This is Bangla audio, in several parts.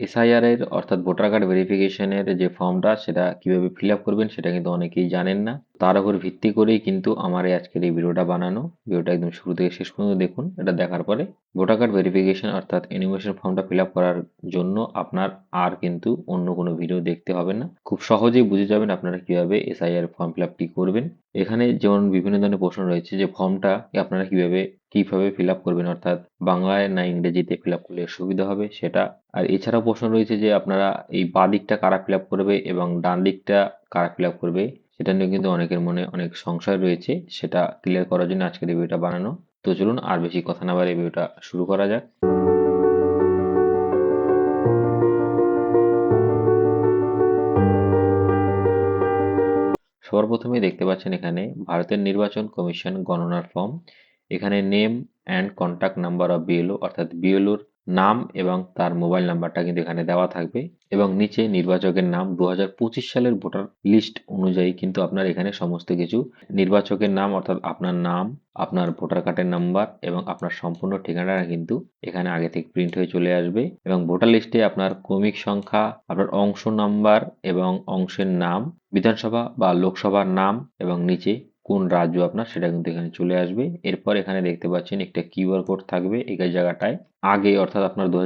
এসআইআর এর, অর্থাৎ ভোটার কার্ড ভেরিফিকেশনের যে ফর্মটা সেটা কীভাবে ফিল আপ করবেন, সেটা কিন্তু অনেকেই জানেন না। তার উপর ভিত্তি করেই কিন্তু আমার এই আজকের এই ভিডিওটা বানানো। ভিডিওটা একদম শুরু থেকে শেষ পর্যন্ত দেখুন। এটা দেখার পরে ভোটার কার্ড ভেরিফিকেশন অর্থাৎ এনিমেশন ফর্মটা ফিল করার জন্য আপনার আর কিন্তু অন্য কোনো ভিডিও দেখতে হবে না। খুব সহজেই বুঝে যাবেন আপনারা কীভাবে এসআইআর ফর্ম ফিল করবেন। এখানে যেমন বিভিন্ন ধরনের প্রশ্ন রয়েছে যে ফর্মটা আপনারা কীভাবে কীভাবে ফিল আপ করবেন? অর্থাৎ বাংলায় না ইংরেজিতে ফিল আপ করলে সুবিধা হবে সেটা। আর এছাড়াও প্রশ্ন রয়েছে যে আপনারা এই বাঁ দিকটা কারা ফিল আপ করবে এবং ডান দিকটা কারা ফিল আপ করবে? সেটা নিয়ে কিন্তু অনেকের মনে অনেক সংশয় রয়েছে। সেটা ক্লিয়ার করার জন্য আজকের এই ভিডিওটা বানানো। তো চলুন আর বেশি কথা না বাড়িয়ে ভিডিওটা শুরু করা যাক। সবার প্রথমেই দেখতে পাচ্ছেন এখানে ভারতের নির্বাচন কমিশন গণনার ফর্ম। এখানে name and contact number of BLO অর্থাৎ বিএলওর নাম এবং তার মোবাইল নাম্বারটা কিন্তু এখানে দেওয়া থাকবে এবং নিচে নির্বাচকের নাম দু হাজার পঁচিশ সালের ভোটার লিস্ট অনুযায়ী কিন্তু আপনার এখানে সমস্ত কিছু নির্বাচকের নাম অর্থাৎ আপনার নাম, আপনার ভোটার কার্ডের নাম্বার এবং আপনার সম্পূর্ণ ঠিকানাটা কিন্তু এখানে আগে থেকে প্রিন্ট হয়ে চলে আসবে এবং ভোটার লিস্টে আপনার ক্রমিক সংখ্যা, আপনার অংশ নাম্বার এবং অংশের নাম, বিধানসভা বা লোকসভার নাম এবং নিচে কোন রাজ্য আপনার সেটা কিন্তু এখানে চলে আসবে। এরপর এখানে দেখতে পাচ্ছেন একটা কিউআর কোড থাকবে এই জায়গাটায়। আগে অর্থাৎ আপনার দু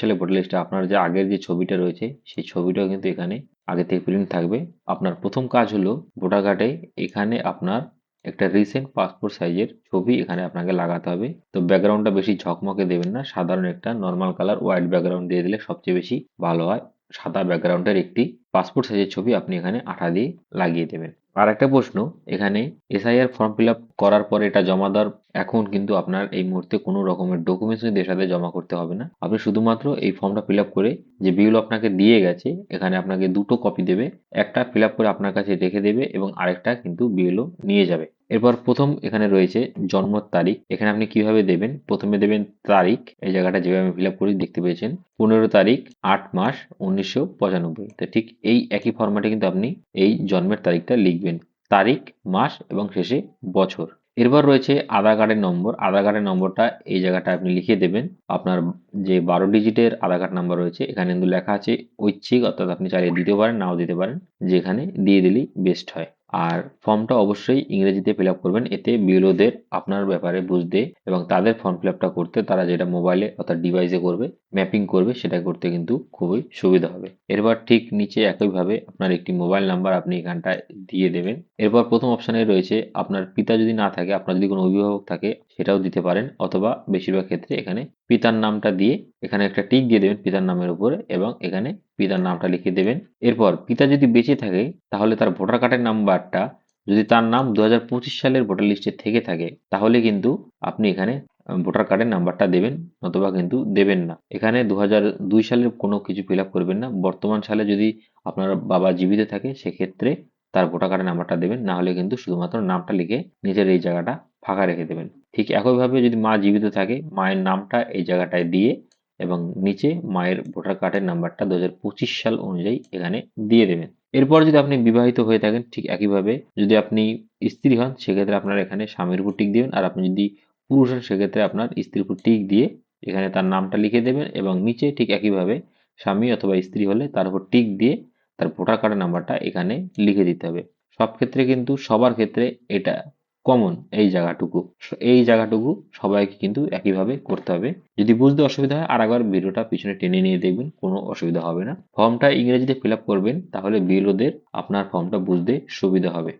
সালে ভোটার লিস্টে আপনার যে আগের যে ছবিটা রয়েছে, সেই ছবিটাও কিন্তু এখানে আগে থেকে প্রিন্ট থাকবে। আপনার প্রথম কাজ হলো ভোটার কার্ডে এখানে আপনার একটা রিসেন্ট পাসপোর্ট সাইজের ছবি এখানে আপনাকে লাগাতে হবে। তো ব্যাকগ্রাউন্ডটা বেশি ঝকমকে দেবেন না, সাধারণ একটা নর্মাল কালার হোয়াইট ব্যাকগ্রাউন্ড দিয়ে দিলে সবচেয়ে বেশি ভালো হয়। সাদা ব্যাকগ্রাউন্ডের একটি পাসপোর্ট সাইজের ছবি আপনি এখানে আঠা দিয়ে লাগিয়ে দেবেন। আর একটা প্রশ্ন, এখানে এসআইআর ফর্ম ফিল আপ করার পরে এটা জমা দেওয়ার এখন কিন্তু আপনার এই মুহূর্তে কোনো রকমের ডকুমেন্টস কিন্তু সাথে জমা করতে হবে না। আপনি শুধুমাত্র এই ফর্মটা ফিল আপ করে যে বিল আপনাকে দিয়ে গেছে, এখানে আপনাকে দুটো কপি দেবে, একটা ফিল আপ করে আপনার কাছে রেখে দেবে এবং আরেকটা কিন্তু বিএলও নিয়ে যাবে। এরপর প্রথম এখানে রয়েছে জন্ম তারিখ। এখানে আপনি কীভাবে দেবেন? প্রথমে দেবেন তারিখ। এই জায়গাটা যেভাবে আমি ফিল করি, দেখতে পেয়েছেন। পনেরো তারিখ, আট মাস, উনিশশো পঁচানব্বই। তো ঠিক এই একই ফরম্যাটে কিন্তু আপনি এই জন্মের তারিখটা লিখবেন। তারিখ, মাস এবং শেষে বছর। এরপর রয়েছে আধার কার্ডের নম্বর। আধার কার্ডের নম্বরটা এই জায়গাটা আপনি লিখে দেবেন। আপনার যে বারো ডিজিটের আধার কার্ড নাম্বার রয়েছে, এখানে কিন্তু লেখা আছে ঐচ্ছিক, অর্থাৎ আপনি চাইলে দিতে পারেন, নাও দিতে পারেন, যেখানে দিয়ে দিলেই বেস্ট হয়। আর ফর্মটা অবশ্যই ইংরেজিতে ফিল আপ করবেন। এতে বিএলওদের আপনার ব্যাপারে বুঝতে এবং তাদের ফর্ম ফিল করতে তারা যেটা মোবাইলে অর্থাৎ ডিভাইসে করবে ম্যাপিং করবে, সেটা করতে কিন্তু খুবই সুবিধা হবে। এরপর ঠিক নিচে একইভাবে আপনার একটি মোবাইল নাম্বার আপনি এখানটায় দিয়ে দেবেন। এরপর প্রথম অপশানে রয়েছে আপনার পিতা যদি না থাকে, আপনার যদি কোনো অভিভাবক থাকে, সেটাও দিতে পারেন অথবা বেশিরভাগ ক্ষেত্রে এখানে পিতার নামটা দিয়ে এখানে একটা টিক দিয়ে দেবেন পিতার নামের উপরে এবং এখানে পিতার নামটা লিখে দেবেন। এরপর পিতা যদি বেঁচে থাকে, তাহলে তার ভোটার কার্ডের নাম্বারটা যদি তার নাম দু হাজার পঁচিশ সালের ভোটার লিস্টে থেকে থাকে, তাহলে কিন্তু আপনি এখানে ভোটার কার্ডের নাম্বারটা দেবেন, নতুবা কিন্তু দেবেন না। এখানে দু হাজার দুই সালের কোনো কিছু ফিল করবেন না। বর্তমান সালে যদি আপনার বাবা জীবিত থাকে, সেক্ষেত্রে তার ভোটার কার্ডের নাম্বারটা দেবেন, না হলে কিন্তু শুধুমাত্র নামটা লিখে নিজের এই জায়গাটা ফাঁকা রেখে দেবেন। ঠিক একইভাবে যদি মা জীবিত থাকে, মায়ের নামটা এই জায়গাটায় দিয়ে এবং নিচে মায়ের ভোটার কার্ডের নাম্বারটা দু হাজার পঁচিশ সাল অনুযায়ী এখানে দিয়ে দেবেন। এরপর যদি আপনি বিবাহিত হয়ে থাকেন, ঠিক একইভাবে যদি আপনি স্ত্রী হন, সেক্ষেত্রে আপনার এখানে স্বামীর উপর টিক দিবেন। আর আপনি যদি পুরুষ হন, সেক্ষেত্রে আপনার স্ত্রীর উপর টিক দিয়ে এখানে তার নামটা লিখে দেবেন এবং নিচে ঠিক একইভাবে স্বামী অথবা স্ত্রী হলে তার উপর টিক দিয়ে তার ভোটার কার্ডের নাম্বারটা এখানে লিখে দিতে হবে। সব ক্ষেত্রে কিন্তু সবার ক্ষেত্রে এটা কমন এই জায়গাটুকু। এই জায়গাটুকু সবাইকে কিন্তু একইভাবে করতে হবে। যদি বুঝতে অসুবিধা হয়, আর একবার ভিডিওটা পিছনে টেনে নিয়ে দেখবেন, কোনো অসুবিধা হবে না। ফর্মটা ইংরেজিতে ফিল করবেন, তাহলে বিএলওদের আপনার ফর্মটা বুঝতে সুবিধা হবে।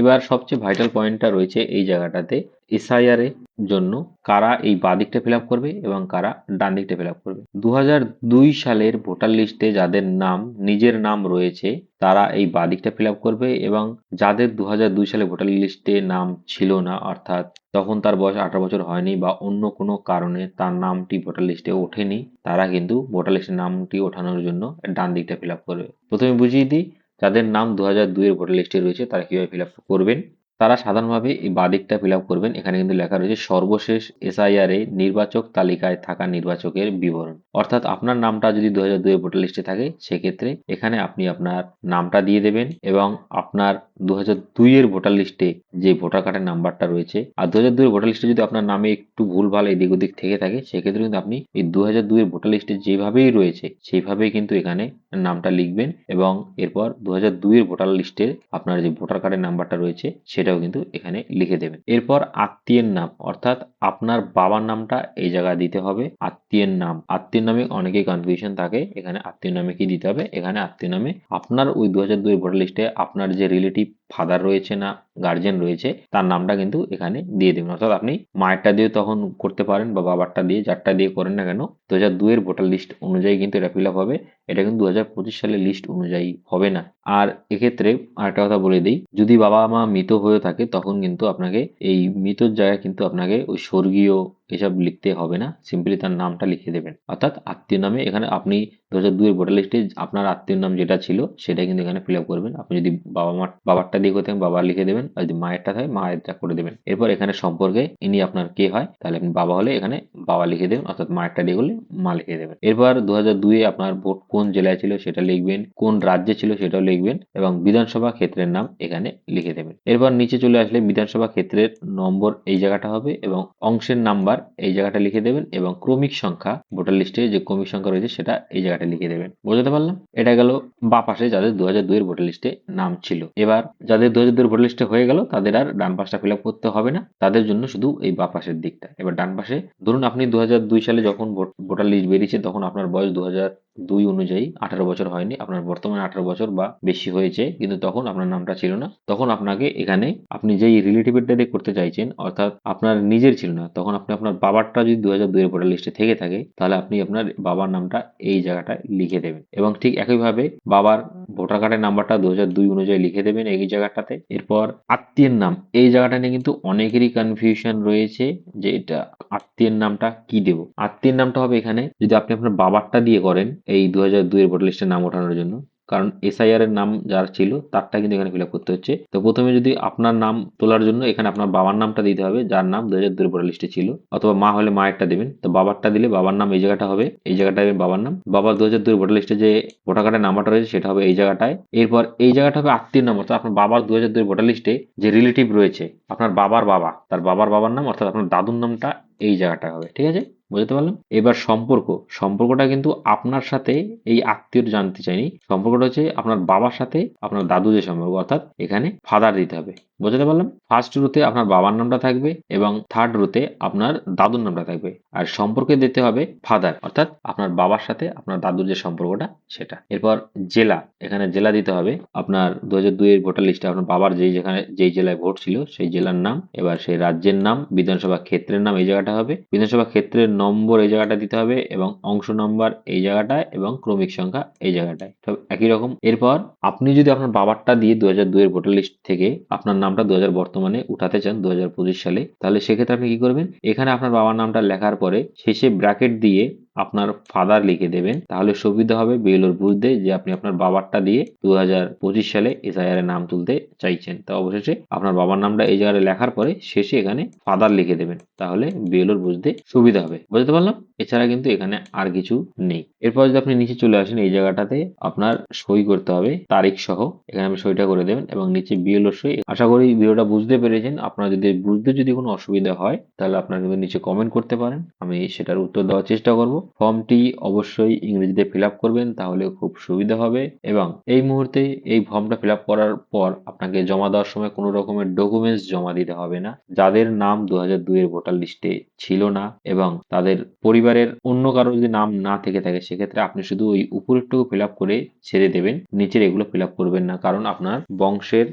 এবার সবচেয়ে ভাইটাল পয়েন্টটা রয়েছে এই জায়গাটাতে এসআইআর এর জন্য কারা এই বাঁ দিকটা ফিল করবে এবং কারা ডান দিকটা ফিল করবে। দু হাজার দুই সালের ভোটার লিস্টে যাদের নাম, নিজের নাম রয়েছে, তারা এই বাঁ দিকটা ফিল করবে এবং যাদের দু হাজার দুই সালে ভোটার লিস্টে নাম ছিল না, অর্থাৎ তখন তার বয়স আঠারো বছর হয়নি বা অন্য কোনো কারণে তার নামটি ভোটার লিস্টে ওঠেনি, তারা কিন্তু ভোটার লিস্টের নামটি ওঠানোর জন্য ডান দিকটা ফিল করবে। প্রথমে বুঝিয়ে দিই যাদের নাম দু হাজার দুইয়ের ভোটার লিস্টে রয়েছে তারা কীভাবে ফিল করবেন? তারা সাধারণভাবে এই বাদিকটা ফিল করবেন। এখানে কিন্তু লেখা রয়েছে, সর্বশেষ এসআইআর এ নির্বাচক তালিকায় থাকা নির্বাচকের বিবরণ। অর্থাৎ আপনার নামটা যদি দু হাজার দুই ভোটার লিস্টে থাকে, সেক্ষেত্রে এখানে আপনি আপনার নামটা দিয়ে দেবেন এবং আপনার দু হাজার দুইয়ের ভোটার লিস্টে যে ভোটার কার্ডের নাম্বারটা রয়েছে, আর দু হাজার দুইয়ের ভোটার লিস্টে যদি আপনার নামে একটু ভুল ভুলভাল এদিক ওদিক থেকে থাকে, সেক্ষেত্রে কিন্তু আপনি এই দু হাজার দুইয়ের ভোটার লিস্টে যেভাবেই রয়েছে, সেইভাবেই কিন্তু এখানে নামটা লিখবেন এবং এরপর দু হাজার দুইয়ের ভোটার লিস্টে আপনার যে ভোটার কার্ডের নাম্বারটা রয়েছে সেটাও কিন্তু এখানে লিখে দেবেন এরপর আত্মীয়ের নাম, অর্থাৎ আপনার বাবার নামটা এই জায়গায় দিতে হবে, আত্মীয়ের নাম। আত্মীয় নামে অনেকেই কনফিউশন থাকে, এখানে আত্মীয় নামে কি দিতে হবে? এখানে আত্মীয় নামে আপনার ওই দু হাজার দুই ভোটার লিস্টে আপনার যে রিলেটিভ ফাদার রয়েছে না গার্জেন রয়েছে, তার নামটা কিন্তু এখানে দিয়ে দেবেন। অর্থাৎ আপনি মায়েরটা দিয়ে তখন করতে পারেন বা বাবারটা দিয়ে, যারটা দিয়ে করেন না কেন দু হাজার দুয়ের ভোটার লিস্ট অনুযায়ী কিন্তু এটা ফিল হবে। এটা কিন্তু দু হাজার পঁচিশ সালের লিস্ট অনুযায়ী হবে না। আর এক্ষেত্রে আরেকটা কথা বলে দিই, যদি বাবা মা মৃত হয়ে থাকে, তখন কিন্তু আপনাকে এই মৃতর জায়গায় কিন্তু আপনাকে ওই স্বর্গীয় এসব লিখতে হবে না। সিম্পলি তার নামটা লিখে দেবেন। অর্থাৎ আত্মীয় নামে এখানে আপনি দু হাজার দুইয়ের ভোটার লিস্টে আপনার আত্মীয় নাম যেটা ছিল সেটা কিন্তু এখানে ফিল আপ করবেন। আপনি যদি বাবা মা বাবারটা দিয়ে করতেন বাবা লিখে দেবেন। আর যদি মায়েরটা থাকে মায়েরটা করে দেবেন। এরপর এখানে সম্পর্কে ইনি আপনার কে হয়, তাহলে আপনি বাবা হলে এখানে বাবা লিখে দেবেন। অর্থাৎ মায়েরটা দিয়ে করলে মা লিখে দেবেন। এরপর দু হাজার দুইয়ে আপনার ভোট কোন জেলায় ছিল সেটা লিখবেন, কোন রাজ্যে ছিল সেটাও লিখবেন এবং বিধানসভা ক্ষেত্রের নাম এখানে লিখে দেবেন। এরপর নিচে চলে আসলে বিধানসভা ক্ষেত্রের নম্বর এই জায়গাটা হবে এবং অংশের নাম্বার এই জায়গাটা লিখে দেবেন এবং ক্রমিক সংখ্যা ভোটার লিস্টে যে ক্রমিক সংখ্যা রয়েছে সেটা এই জায়গাটা লিখে দেবেন। বোঝাতে পারলাম? এটা গেল বা পাশে যাদের দু হাজার দুইয়ের ভোটার লিস্টে নাম ছিল। এবার যাদের দু হাজার দুইয়ের ভোটার লিস্টে হয়ে গেল, তাদের আর ডান পাশটা ফিল আপ করতে হবে না। তাদের জন্য শুধু এই বা পাশের দিকটা। এবার ডান পাশে ধরুন আপনি দু হাজার দুই সালে যখন ভোটার লিস্ট বেরিয়েছে, তখন আপনার বয়স দু হাজার দুই অনুযায়ী আঠারো বছর হয়নি। আপনার বর্তমানে আঠারো বছর বা বেশি হয়েছে, কিন্তু তখন আপনার নামটা ছিল না। তখন আপনাকে এখানে আপনি যেই রিলেটিভেরটা দিয়ে করতে চাইছেন, অর্থাৎ আপনার নিজের ছিল না, তখন আপনি আপনার বাবারটা যদি দু হাজার দুইয়ের ভোটার লিস্টে থেকে থাকে, তাহলে আপনি আপনার বাবার নামটা এই জায়গাটায় লিখে দেবেন। এবং ঠিক একইভাবে বাবার ভোটার কার্ডের নাম্বারটা দু হাজার দুই অনুযায়ী লিখে দেবেন এই জায়গাটাতে। এরপর আত্মীয়ের নাম, এই জায়গাটা নিয়ে কিন্তু অনেকেরই কনফিউশন রয়েছে যে এটা আত্মীয়ের নামটা কি দেব? আত্মীয়ের নামটা হবে এখানে, যদি আপনি আপনার বাবারটা দিয়ে করেন এই দু হাজার দুইয়ের ভোটার লিস্টে নাম ওঠানোর জন্য কারণ এসআইআর এর নাম যার ছিল, তারটা কিন্তু এখানে ফিল করতে হচ্ছে। তো প্রথমে যদি আপনার নাম তোলার জন্য এখানে আপনার বাবার নামটা দিতে হবে, যার নাম দু হাজার ভোটার লিস্টে ছিল। অথবা মা হলে মা একটা দেবেন। তো বাবারটা দিলে বাবার নাম এই জায়গাটা হবে, এই জায়গাটা হবে বাবার নাম। বাবা দু হাজার দুই ভোটার লিস্টে যে ভোটার কার্ডের নাম্বারটা রয়েছে, সেটা হবে এই জায়গাটায়। এরপর এই জায়গাটা হবে আত্মীয় নাম, অর্থাৎ আপনার বাবার দু হাজার দুই ভোটার লিস্টে যে রিলেটিভ রয়েছে, আপনার বাবার বাবা, তার বাবার বাবার নাম, অর্থাৎ আপনার দাদুর নামটা এই জায়গাটা হবে, ঠিক আছে? বুঝতে পারলাম? এবার সম্পর্ক। সম্পর্কটা কিন্তু আপনার সাথে এই আত্মীয় জানতে চাইনি। সম্পর্কটা হচ্ছে আপনার বাবার সাথে আপনার দাদু যে সম্পর্ক, অর্থাৎ এখানে ফাদার দিতে হবে। বুঝতে পারলাম? ফার্স্ট রুতে আপনার বাবার নামটা থাকবে এবং থার্ড রুতে আপনার দাদুর নামটা থাকবে। আর সম্পর্কে দিতে হবে ফাদার অর্থাৎ আপনার বাবার সাথে আপনার দাদুর যে সম্পর্কটা সেটা। এরপর জেলা, এখানে জেলা দিতে হবে। আপনার দু হাজার দুইয়ের ভোটার লিস্টে আপনার বাবার যেই যেখানে, যেই জেলায় ভোট ছিল সেই জেলার নাম, এবার সেই রাজ্যের নাম, বিধানসভা ক্ষেত্রের নাম এই জায়গাটা হবে। বিধানসভা ক্ষেত্রের নম্বর এই জায়গাটা দিতে হবে এবং অংশ নম্বর এই জায়গাটায় এবং ক্রমিক সংখ্যা এই জায়গাটায়। সব একই রকম। এরপর আপনি যদি আপনার বাবারটা দিয়ে দু হাজার দুইয়ের ভোটার লিস্ট থেকে আপনার নামটা দু হাজার বর্তমানে উঠাতে চান দু হাজার পঁচিশ সালে, তাহলে সেক্ষেত্রে আপনি কি করবেন? এখানে আপনার বাবার নামটা লেখার পরে শেষে ব্র্যাকেট দিয়ে আপনার ফাদার লিখে দেবেন, তাহলে সুবিধা হবে বিএলওর বুঝতে যে আপনি আপনার বাবারটা দিয়ে দু হাজার পঁচিশ সালে এসআইআর নাম তুলতে চাইছেন। তো অবশেষে আপনার বাবার নামটা এই জায়গায় লেখার পরে শেষে এখানে ফাদার লিখে দেবেন, তাহলে বিএলওর বুঝতে সুবিধা হবে। বুঝতে পারলাম? এছাড়া কিন্তু এখানে আর কিছু নেই। এরপর যদি আপনি নিচে চলে আসেন, এই জায়গাটাতে আপনার সই করতে হবে, তারিখ সহ। এখানে আপনি সইটা করে দেবেন এবং নিচে বিএলওর সই। আশা করি ভিডিওটা বুঝতে পেরেছেন। আপনার যদি, বুঝতে যদি কোনো অসুবিধা হয়, তাহলে আপনার কিন্তু নিচে কমেন্ট করতে পারেন। আমি সেটার উত্তর দেওয়ার চেষ্টা করব। ফর্মটি অবশ্যই ইংরেজিতে ফিল করবেন, তাহলে খুব সুবিধা হবে। এবং এই মুহূর্তে এই ফর্মটা ফিল করার পর আপনাকে জমা দেওয়ার সময় কোনো রকমের ডকুমেন্টস জমা দিতে হবে না। যাদের নাম দু হাজার দুইয়ের ভোটার লিস্টে ছিল না এবং তাদের পরিবারের অন্য কারও যদি নাম না থেকে থাকে, সেক্ষেত্রে আপনি শুধু ওই উপরেরটুকু ফিল করে ছেড়ে দেবেন, নিচের এগুলো ফিল করবেন না। কারণ আপনার বংশের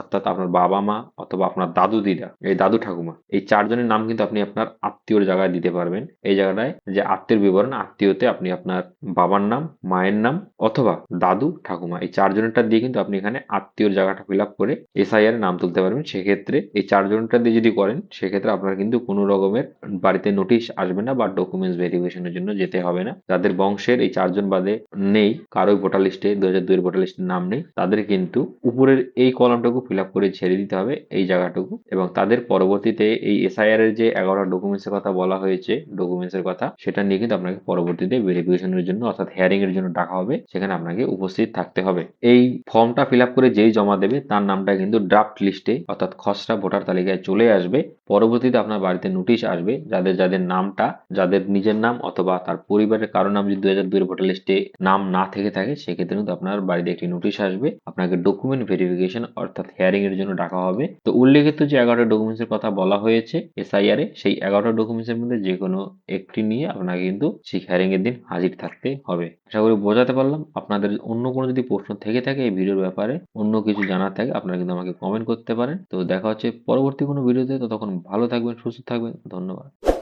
অর্থাৎ আপনার বাবা মা অথবা আপনার দাদু দিদা, এই দাদু ঠাকুমা, এই চারজনের নাম কিন্তু আপনি আপনার আত্মীয়র জায়গায় দিতে পারবেন। এই জায়গাটায় যে আত্মীয় বিবরণ আত্মীয়তে আপনি আপনার বাবার নাম, মায়ের নাম অথবা দাদু, ঠাকুমা, এই চারজনেরটা দিয়ে কিন্তু আপনি এখানে আত্মীয়র জায়গাটা ফিল আপ করে এসআইআর নাম তুলতে পারবেন। সেক্ষেত্রে এই চারজনটা দিয়ে যদি করেন, সেক্ষেত্রে আপনার কিন্তু কোনো রকমের বাড়িতে নোটিশ আসবে না বা ডকুমেন্টস ভেরিফিকেশনের জন্য যেতে হবে না। যাদের বংশের এই চারজন বাদে নেই, কারোই ভোটার লিস্টে দু হাজার দুইয়ের ভোটার লিস্টের নাম নেই, তাদের কিন্তু উপরের এই কলমটুকু ফিল আপ করে ছেড়ে দিতে হবে এই জায়গাটুকু এবং তাদের পরবর্তীতে এই এসআইআর এর যে এগারোটা ডকুমেন্টস এর কথা বলা হয়েছে ডকুমেন্টস এর কথা, সেটা নিয়ে কিন্তু আপনাকে পরবর্তীতে ভেরিফিকেশনের জন্য অর্থাৎ হেয়ারিং এর জন্য ডাকা হবে, সেখানে আপনাকে উপস্থিত থাকতে হবে। এই ফর্মটা ফিল করে যেই জমা দেবে, তার নামটা কিন্তু ড্রাফট লিস্টে অর্থাৎ খসড়া ভোটার তালিকায় চলে আসবে। পরবর্তীতে আপনার বাড়িতে নোটিশ আসবে, যাদের যাদের নামটা, যাদের নিজের নাম অথবা তার পরিবারের কারও নাম যদি দুই হাজার ভোটার লিস্টে নাম না থেকে থাকে, সেক্ষেত্রে কিন্তু আপনার বাড়িতে একটি নোটিশ আসবে। আপনাকে ডকুমেন্ট ভেরিফিকেশন অর্থাৎ হেয়ারিং এর জন্য ডাকা হবে। তো উল্লেখিত যে এগারোটা ডকুমেন্টস এর কথা বলা হয়েছে এসআইআর এ, সেই এগারোটা ডকুমেন্টস এর মধ্যে যে কোনো একটি নিয়ে আপনাকে কিন্তু সেই হেয়ারিং এর দিন হাজির থাকতে হবে। আশা করি বোঝাতে পারলাম। আপনাদের অন্য কোনো যদি প্রশ্ন থেকে থাকে এই ভিডিওর ব্যাপারে, অন্য কিছু জানার থাকে, আপনারা কিন্তু আমাকে কমেন্ট করতে পারেন। তো দেখা হচ্ছে পরবর্তী কোনো ভিডিওতে। ততক্ষণ ভালো থাকবেন, সুস্থ থাকবেন। ধন্যবাদ।